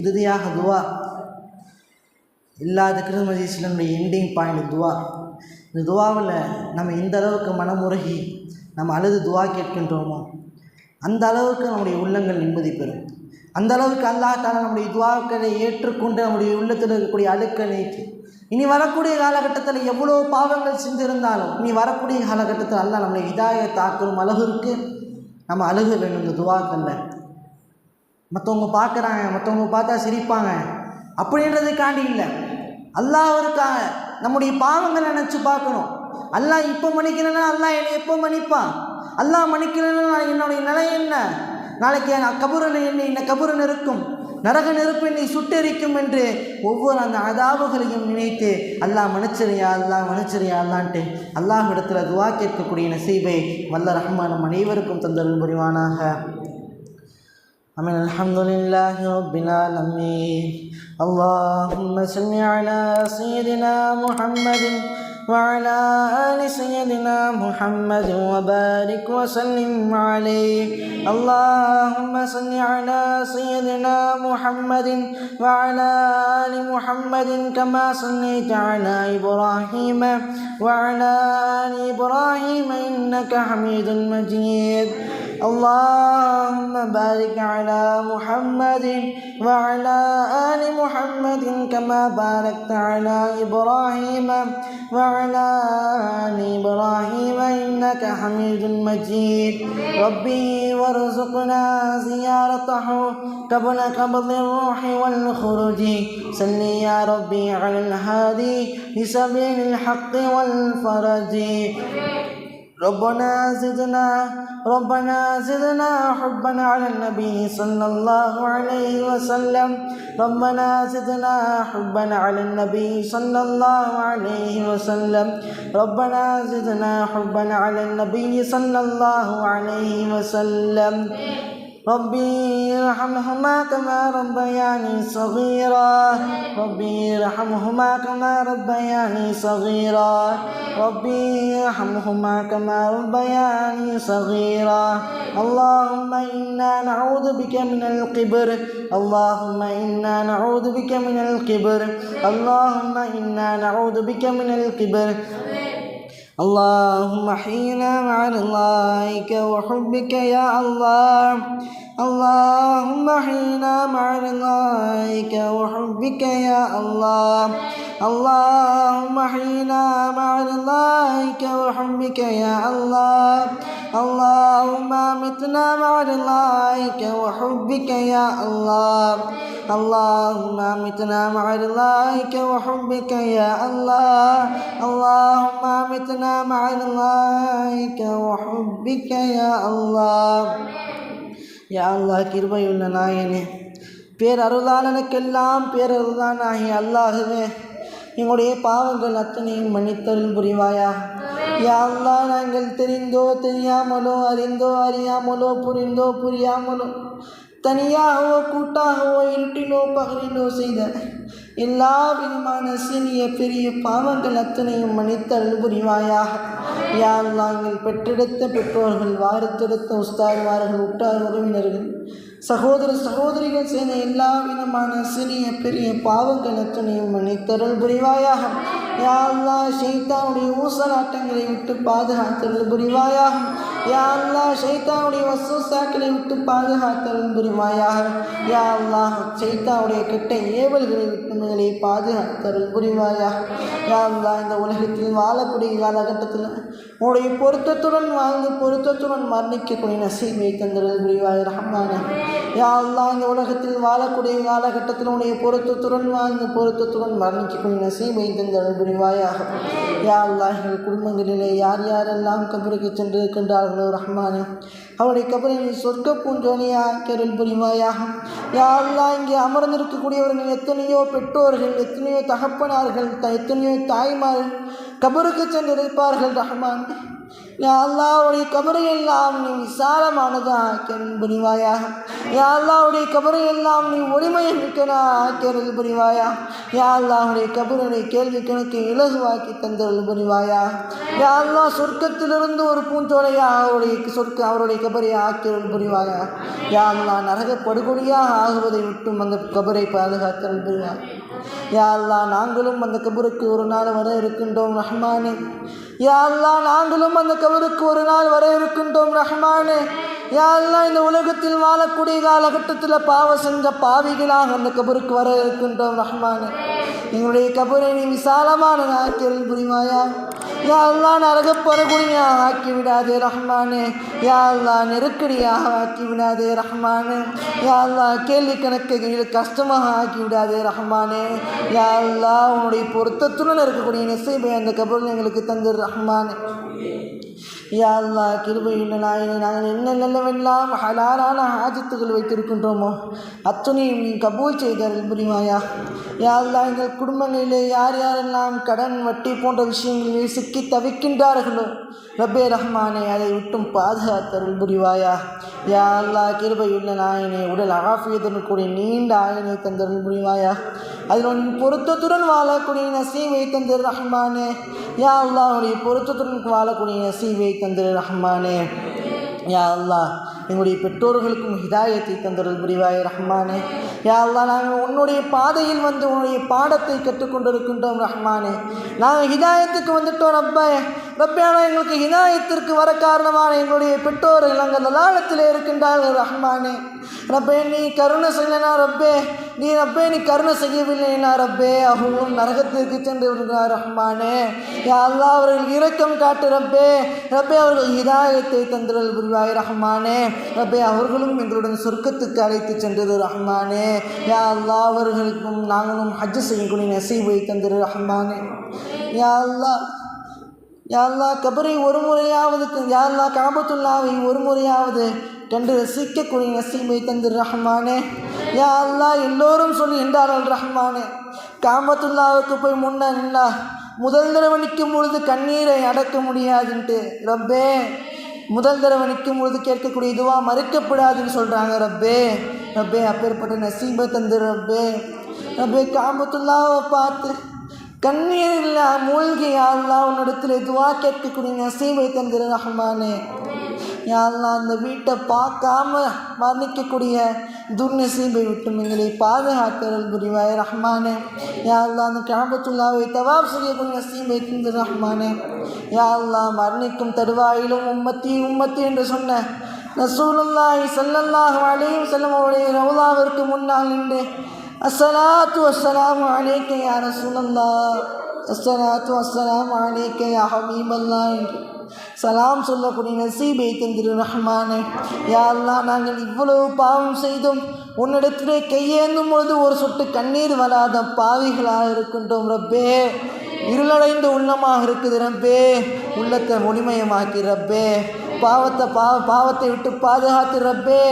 இறுதியாக துவா. எல்லா திக்ரு மஜீஸ்லனுடைய எண்டிங் பாயிண்ட் துவா. இந்த துவாவில் நம்ம எந்த அளவுக்கு மனமுருகி நம்ம அழுது துவா கேட்கின்றோமோ அந்த அளவுக்கு நம்முடைய உள்ளங்கள் நிம்மதி பெறும். அந்த அளவுக்கு அல்லாஹ் நம்முடைய துவாக்களை ஏற்றுக்கொண்டு நம்முடைய உள்ளத்தில் இருக்கக்கூடிய அழுக்க நீக்கி இனி வரக்கூடிய காலகட்டத்தில் எவ்வளோ பாவங்கள் செஞ்சிருந்தாலும் இனி வரக்கூடிய காலகட்டத்தில் அல்லா நம்மளை இதாக தாக்கும் அளவிற்கு நம்ம அழுக வேண்டும் இந்த துவாக்கல்ல மற்றவங்க பார்க்குறாங்க மற்றவங்க பார்த்தா சிரிப்பாங்க. அப்படின்றதுக்காண்டி இல்லை. அல்லாஹ் இருக்காங்க நம்முடைய பாவங்களை நினச்சி பார்க்கணும். அல்லாஹ் இப்போ மன்னிக்கலைன்னா அல்லாஹ் என்னை எப்போ மன்னிப்பான்? அல்லாஹ் மன்னிக்கலைன்னா என்னுடைய நிலை என்ன? நாளைக்கு என் கபுரன் என்னை என்ன கபுரன் இருக்கும் நரக நெருப்பு என்னை சுட்டெரிக்கும் என்று ஒவ்வொரு அந்த அதாவுகளையும் நினைத்து அல்லாஹ் மன்னிச்சிரியா அல்லாஹ் மன்னிச்சிரியா அல்லான்ட்டு அல்லாஹ் இடத்துல துவா கேட்கக்கூடிய நசீபை வல்ல ரஹ்மான் நம் அனைவருக்கும் தந்தரும் புரிவானாக. آمين الحمد لله رب العالمين. اللهم صل على سيدنا محمد وعلى آل سيدنا محمد وبارك وسلم عليه. اللهم صل على سيدنا محمد وعلى آل محمد كما صليت على إبراهيم وعلى آل إبراهيم إنك حميد مجيد. اللهم بارك على محمد وعلى آل محمد كما باركت على إبراهيم وعلى آل إبراهيم إنك حميد مجيد. ربي وارزقنا زيارته قبل قبض الروح والخروج. صل يا ربي على الهادي لسبيل الحق والفرج. ربنا زدنا ربنا زدنا حبا على النبي صلى الله عليه وسلم. ربنا زدنا حبا على النبي صلى الله عليه وسلم. ربنا زدنا حبا على النبي صلى الله عليه وسلم. ربي ارحمهما كما ربياني صغيرا. ربي ارحمهما كما ربياني صغيرا. ربي ارحمهما كما ربياني صغيرا. اللهم إنا نعوذ بك من القبر اللهم إنا نعوذ بك من الكبر. اللهم إنا نعوذ بك من الكبر. اللهم حينا مع رضاك وحبك يا الله. اللهم حينا مع رضاك وحبك يا الله. اللهم حينا مع رضاك وحبك يا الله. اللهم متنا مع رضاك وحبك يا الله. اللهم متنا مع رضاك وحبك يا الله. اللهم متنا مع رضاك وحبك يا الله யா அல்லாஹ் கிருபையுள்ள நாயனே பேரருளாளனுக்கெல்லாம் பேரருளான் ஆகிய அல்லாஹுவே எங்களுடைய பாவங்கள் அத்தனையும் மன்னித்தருள் புரிவாயா யா அல்லாஹ் நாங்கள் தெரிந்தோ தெரியாமலோ அறிந்தோ அறியாமலோ புரிந்தோ புரியாமலோ தனியாகவோ கூட்டாகவோ இருட்டிலோ பகலிலோ செய்த எல்லா விதமான சிறிய பெரிய பாவங்கள் அத்தனையும் மன்னித்தல் புரிவாயாக. யார் நாங்கள் பெற்றெடுத்த பெற்றோர்கள் வாரத்தெடுத்த உஸ்தாதுமார்கள் உற்றார் உறவினர்கள் சகோதர சகோதரிகள் செய்த எல்லா விதமான சிறிய பெரிய பாவங்கள் அத்தனையும் மன்னித்தருள் புரிவாயாக. யாழ்லா அல்லாஹ் ஊசலாட்டங்களை விட்டு பாதுகாத்தருள் புரிவாயாக. யா அல்லா ஷைத்தானுடைய வசூசாக்களை விட்டு பாதுகாத்தருள் புரிவாயாக. யா அல்லாஹ் ஷைத்தானுடைய கெட்ட ஏவல்களை விட்டுமைகளை எங்களை பாதுகாத்தருள் புரிவாயாக. யா அல்லா இந்த உலகத்தில் வாழக்கூடிய காலகட்டத்தில் உன்னுடைய பொருத்தத்துடன் வாழ்ந்து பொருத்தத்துடன் மரணிக்கக்கூடிய நசீமை தந்தருள் புரிவாய் ரஹ்மான. யா அல்லாஹ் இந்த உலகத்தில் வாழக்கூடிய காலகட்டத்தில் உடைய பொருத்தத்துடன் வாழ்ந்து பொருத்தத்துடன் மரணிக்கும் நசீமை தந்தருள் புரிவாயாக. யா அல்லாஹ் எங்கள் குடும்பங்களிலே யார் யாரெல்லாம் கபருக்கு சென்றிருக்கின்றார்களோ ரஹ்மானே அவருடைய கபரை சொர்க்க பூஞ்சோனியா கருள் புரிவாயாக. யா அல்லாஹ் இங்கே அமர்ந்திருக்கக்கூடியவர்கள் எத்தனையோ பெற்றோர்கள் எத்தனையோ தகப்பனார்கள் த எத்தனையோ தாய்மார்கள் கபருக்கு சென்று இருப்பார்கள் ரஹ்மான். யா அல்லாவுடைய கபரை எல்லாம் நீ விசாலமானதாக புரிவாயாக யா அல்லாவுடைய கபரை எல்லாம் நீ ஒளிமையை மிக்கனாக்கிறது புரிவாயா? யா அல்லாவுடைய கபருடைய கேள்வி கணக்கு இலகுவாக்கி தந்தருள் புரிவாயா? யா அல்லா சொர்க்கத்திலிருந்து ஒரு பூஞ்சோலையாக அவருடைய சொர்க்க அவருடைய கபரை ஆக்கியருள் புரிவாயா? யா அல்லா நரக படுகொலியாக ஆகுவதை விட்டும் அந்த கபரை பாதுகாத்தருள் புரிவாயா? யாழ்லா நாங்களும் அந்த கபருக்கு ஒரு நாள் வர இருக்கின்றோம் ரஹ்மானே. யாழ்லா நாங்களும் அந்த கபருக்கு ஒரு நாள் வர இருக்கின்றோம் ரஹ்மானே. யா இந்த உலகத்தில் வாழக்கூடிய காலகட்டத்தில் பாவ செஞ்ச பாவிகளாக அந்த கபருக்கு வர இருக்கின்றோம் ரஹ்மானே. எங்களுடைய கபரை நீ விசாலமான ஆக்கியல் புரிவாயா? யா அல்லா ஆக்கி விடாதே ரஹ்மானே. யா நெருக்கடியாக ஆக்கி விடாதே ரஹ்மானே. யா கேள்வி கணக்கு கஷ்டமாக ஆக்கி விடாதே ரஹ்மானே. யா உன்னுடைய பொருத்தத்துடன் இருக்கக்கூடிய நெசைபை அந்த கபரில் எங்களுக்கு தந்து ரஹ்மானே. யா கிருபையுள்ள நாயனை நாங்கள் என்ன நல்லவெல்லாம் ஹலாலான ஆஜத்துகள் வைத்திருக்கின்றோமோ அத்துணையும் நீ கபூல் செய்தார்கள் புரிவாயா? யா எங்கள் குடும்பங்களிலே யார் யாரெல்லாம் கடன் வட்டி போன்ற விஷயங்களில் சிக்கி தவிக்கின்றார்களோ ரப்பே ரஹ்மானே அதை விட்டும் பாதுகாத்தருள் புரிவாயா? யா அல்லா கிருபையுள்ள நாயனை உடல் ஆஃபியத்துடன் கூடிய நீண்ட ஆயனை தந்தருள் புரிவாயா? அதில் உன் பொருத்தத்துடன் வாழக்கூடிய நசீவை தந்திரு ரஹ்மானே. யா அல்லாஹுடைய பொருத்தத்துடன் வாழக்கூடிய நசீவை தந்திரு ரஹ்மானே. யா அல்லாஹ் எங்களுடைய பெற்றோர்களுக்கும் ஹிதாயத்தை தந்தருள் புரிவாய் ரஹ்மானே. யா நாங்கள் உன்னுடைய பாதையில் வந்து உன்னுடைய பாடத்தை கற்றுக்கொண்டிருக்கின்றோம் ரஹ்மானே. நாங்கள் ஹிதாயத்துக்கு வந்துட்டோம் ரப்பா. ரப்பே எங்களுக்கு ஹிதாயத்திற்கு வர காரணமான எங்களுடைய பெற்றோர்கள் அங்கே லலாலத்தில் இருக்கின்றார்கள் ரஹ்மானே. ரப்பே நீ கருணை செய்யலனா ரப்பே? நீ ரப்பே நீ கருணை செய்யவில்லைனா ரப்பே? அவர்களும் நரகத்திற்கு சென்று விடுகிறார் ரஹ்மானே. யா அவர்கள் இரக்கம் காட்டு ரப்பே. ரப்பே அவர்கள் ஹிதாயத்தை தந்திரல் புரிவாய் ரஹ்மானே. ரப்பே அவர்களும் எங்களுடன் சொர்க்கத்துக்கு அழைத்து சென்றது ரஹ்மானே. யா அல்லா அவர்களுக்கும் நாங்களும் ஹஜ்ஜு செய்யக்கூடிய நெசைவை தந்திரு ரஹ்மானே. யா அல்லா யா அல்லாஹ் கபரை ஒரு முறையாவது யா அல்லாஹ் காபத்துல்லாவை ஒரு முறையாவது கண்டு ரசிக்கக்கூடிய நசீபை தந்து ரஹ்மானே. யா அல்லாஹ் எல்லோரும் சொல்லி என்றார்கள் ரஹ்மானே. காமத்துல்லாவுக்கு போய் முன்ன நின்னா முதல் தடவை நிற்கும் பொழுது கண்ணீரை அடக்க முடியாதுன்ட்டு. ரப்பே முதல் தடவை நிற்கும் பொழுது கேட்கக்கூடிய இதுவாக மறுக்கப்படாதுன்னு சொல்கிறாங்க ரப்பே. ரப்பே அப்பேற்பட்ட நசீபை தந்து ரப்பே. ரப்பே காபத்துல்லாவை பார்த்து கண்ணீர் இல்லா மூழ்கி யாழ்லா உன்னிடத்தில் துவா கேட்கக்கூடிய நசீபை தந்திர ரஹ்மானே. யாரெல்லாம் அந்த வீட்டை பார்க்காம மரணிக்கக்கூடிய துர்நசீபை விட்டும் எங்களை பாதுகாத்தல் புரிவாய் ரஹ்மானே. யாரெல்லாம் அந்த காபத்துல்லாவை தவாப் செய்யக்கூடிய நசீபை தந்திர ரஹ்மானே. யாரெல்லாம் மரணிக்கும் தருவாயிலும் உம்மத்தி உம்மத்தி என்று சொன்ன ரசூலுல்லாஹி சல்லல்லாஹு அலைஹி வஸல்லம் அவருடைய ரவுலாவிற்கு முன்னால் நின்று அஸ்ஸலாத்து வஸ்ஸலாமு அலைக்க யா ரசூலல்லாஹ் அஸ்ஸலாத்து வஸ்ஸலாமு அலைக்க யா ஹபீபல்லாஹ் என்று சலாம் சொல்லக்கூடிய நசீபை தந்திரு ரஹ்மானே. யாரெல்லாம் நாங்கள் இவ்வளவு பாவம் செய்தும் உன்னிடத்திலே கையேந்தும் பொழுது ஒரு சொட்டு கண்ணீர் வராத பாவிகளாக இருக்கின்றோம் ரப்பே. இருளடைந்த உள்ளமாக இருக்குது ரப்பே. உள்ளத்தை ஒளிமயமாக்கி ரப்பே. பாவத்தை பாவ பாவத்தை விட்டு பாதுகாத்து ரப்பே.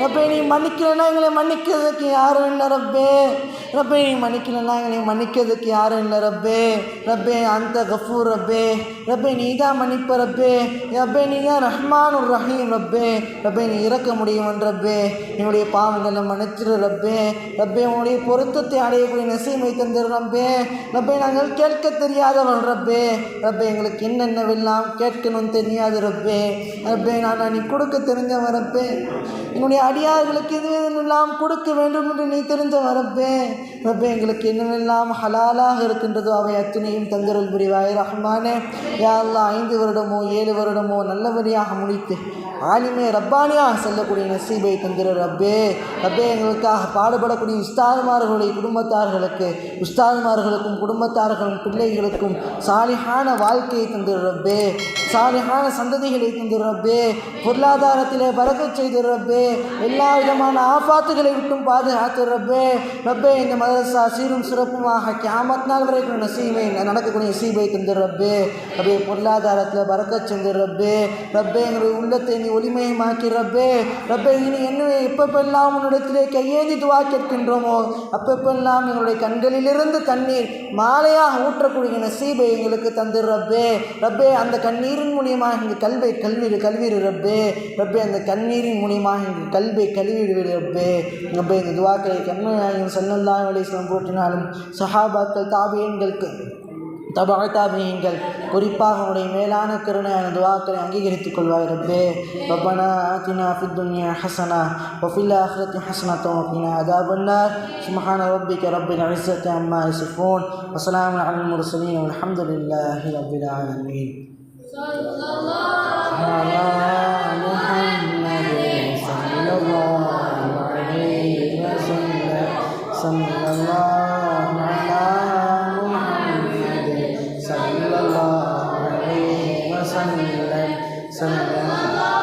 ரப்பே நீ மன்னிக்கலைன்னா எங்களை மன்னிக்கிறதுக்கு யாரும் இல்லை ரப்பே. ரப்பே நீ மன்னிக்கலைன்னா எங்களை மன்னிக்கிறதுக்கு யாரும் இல்லை ரப்பே. ரப்பே அந்த கஃபூர் ரப்பே. ரப்பே நீ தான் மன்னிப்ப ரப்பே. ரப்பே நீ தான் ரஹ்மானுர் ரஹீம் ரப்பே. ரப்பே நீ இறக்க முடியும் ரப்பே. என்னுடைய பாவங்களை மன்னிச்சிரு ரப்பே. ரப்பே உன்னுடைய பொருத்தத்தை அடையக்கூடிய நெசைமை தந்துரு ரப்பே. ரப்பே நாங்கள் கேட்க தெரியாதவள் ரப்பே. ரப்பே எங்களுக்கு என்னென்னவெல்லாம் கேட்கணும்னு தெரியாது ரப்பே. ரப்பே நான் நீ கொடுக்க தெரிஞ்சவன் ரப்பே. என்னுடைய அடியார்களுக்கு எது எல்லாம் கொடுக்க வேண்டும் என்று நீ தெரிஞ்ச வரப்பே ரப்பே எங்களுக்கு என்னவெல்லாம் ஹலாலாக இருக்கின்றதோ அவை அத்தனையும் தந்தருள் புரிவாய். ரஹ்மானே யாரெல்லாம் ஐந்து வருடமோ ஏழு வருடமோ நல்லபடியாக முடித்து ஆலிமே ரப்பானியாக செல்லக்கூடிய நசீபை தந்திர ரப்பே. ரப்பே எங்களுக்காக பாடுபடக்கூடிய உஸ்தாதுமார்களுடைய குடும்பத்தார்களுக்கு உஸ்தாதுமார்களுக்கும் குடும்பத்தார்களும் பிள்ளைகளுக்கும் சாலிஹான வாழ்க்கையை தந்திர ரப்பே. சாலிஹான சந்ததிகளை தந்திர ரப்பே. பொருளாதாரத்திலே பறக்க செய்து ரப்பே. எல்லா விதமான ஆபாத்துகளை விட்டும் பாதுகாத்து ரப்பே. ரப்பே இந்த மதரசா சீரும் சிறப்புமாக கியாமத் நாள் வரைக்கும் நசீமை நடக்கக்கூடிய நசீபை தந்து ரப்பே. ரப்பே பொருளாதாரத்தில் பறக்க செஞ்சு ரப்பே. ரப்பே எங்களுடைய உள்ளத்தை நீ ஒளிமயமாக்கி ரப்பே ரப்பே இனி என்ன எப்பப்பெல்லாம் உன்னிடத்திலே கையேந்தி துவா கேட்கின்றோமோ அப்பப்பெல்லாம் எங்களுடைய கண்களிலிருந்து தண்ணீர் மாலையாக ஊற்றக்கூடிய நசீபை எங்களுக்கு தந்து ரப்பே. ரப்பே அந்த கண்ணீரின் மூலியமாக எங்கள் கல்வை கல்வீடு கல்விடு ரப்பே. ரப்பே அந்த கண்ணீரின் மூலியமாக எங்கள் கல்வை கழுவிடு விடு ரப்பே. ரப்பே இந்த துவாக்களை கண்மையாயும் சல்லல்லாஹு அலைஹி வஸல்லம் போற்றினாலும் சஹாபாக்கள் தாபியன்களுக்கு தபா தாபியங்கள் குறிப்பாக உடைய மேலான கருணையான துவாக்களை அங்கீகரித்துக் கொள்வாய் ரப்பே. பப்பனா ஆத்தினா ஃபித்துன்யா ஹசனா வஃபில் ஆஹ்ரத்தி ஹசனத்தோம் அப்படின்னா அதா பண்ணார் சுமஹான ரப்பிக்கு ரப்பின் அலிசத்தி அம்மா இசுஃபோன் வசலாம் அல் முரசலீன் அலமதுல்லாஹி ரபில் ஆலமீன். صلى الله عليه وسلم صلى الله